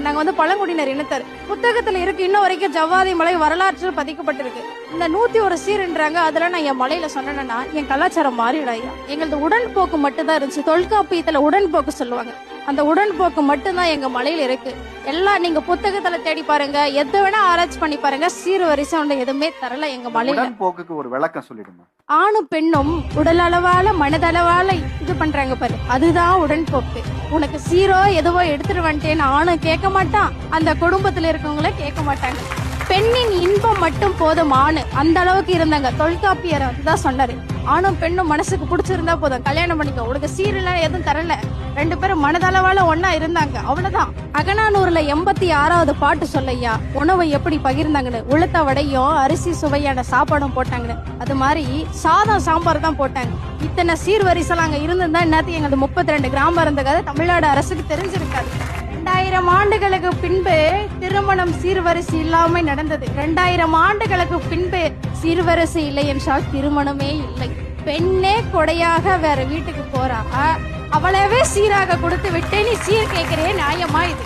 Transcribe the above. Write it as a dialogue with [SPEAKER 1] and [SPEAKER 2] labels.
[SPEAKER 1] நாங்க வந்து பழங்குடியினர் இனத்தர். புத்தகத்துல இருக்கு இன்ன வரைக்கும் ஜவ்வாதி மலை வரலாற்றில் பதிக்கப்பட்டிருக்கு. இந்த நூத்தி ஒரு சீர்ன்றாங்க அதுல நான் என் மலையில சொன்னேன்னா என் கலாச்சாரம் மாறிடும் ஐயா. எங்களது உடன்போக்கு மட்டும்தான் இருந்துச்சு. தொல்காப்பியத்துல உடன்போக்கு சொல்லுவாங்க. அந்த உடன்போக்கு மட்டும்தான் எங்க மலையில இருக்கு. எல்லாம் நீங்க புத்தகத்துல தேடி பாருங்க எதை வேணா ஆராய்ச்சி பண்ணி பாருங்க சீர் வரிசை ஒன்று எதுவுமே தரல எங்க மலையில.
[SPEAKER 2] உடன்போக்குக்கு ஒரு விளக்கம் சொல்லிடுங்க
[SPEAKER 1] ஆணும் பெண்ணும் உடல் அளவால மனதளவால இது பண்றாங்க பாரு. அதுதான் உடன்போக்கு. உனக்கு சீரோ எதுவோ எடுத்துட்டு வந்துட்டேன்னு ஆணும் கேட்க மாட்டான் அந்த குடும்பத்துல இருக்கவங்கள கேட்க மாட்டாங்க பெண்ணின் இன்பம் மட்டும் போதும் ஆணு. அந்த அளவுக்கு இருந்தாங்க. தொல்காப்பியர் தான் சொன்னாரு. ஆணும் பெண்ணும் மனசுக்கு பிடிச்சிருந்தா போதும். கல்யாணம் பண்ணிக்கோ. உனக்கு சீரெல்லாம் எதுவும் தரல. ரெண்டு பேரும் மனதளவால ஒன்னா இருந்தாங்க. அவ்வளவுதான். அகனானூர்ல எண்பத்தி ஆறாவது பாட்டு சொல்லையா? உணவை எப்படி பகிர்ந்தாங்கன்னு. உளுத்த வடையும் அரிசி சுவையான சாப்பாடும் போட்டாங்கன்னு. அது மாதிரி சாதம் சாம்பார் தான் போட்டாங்க. இத்தனை சீர்வரிசலாம் அங்க இருந்திருந்தா இன்னத்துக்கு எங்களுக்கு முப்பத்தி ரெண்டு கிராமம் இருந்த கதை தமிழ்நாடு அரசுக்கு தெரிஞ்சிருக்காது. ரெண்டாயிரம் ஆண்டுகளுக்கு பின்பு திருமணம் சீர்வரிசை இல்லாமல் நடந்தது. ரெண்டாயிரம் ஆண்டுகளுக்கு பின்பு சீர்வரிசை இல்லை என்றால் திருமணமே இல்லை. பெண்ணே கொடையாக வேற வீட்டுக்கு போறா. அவளவே சீராக கொடுத்து விட்டு நீ சீர் கேட்கிறே நியாயமா இது?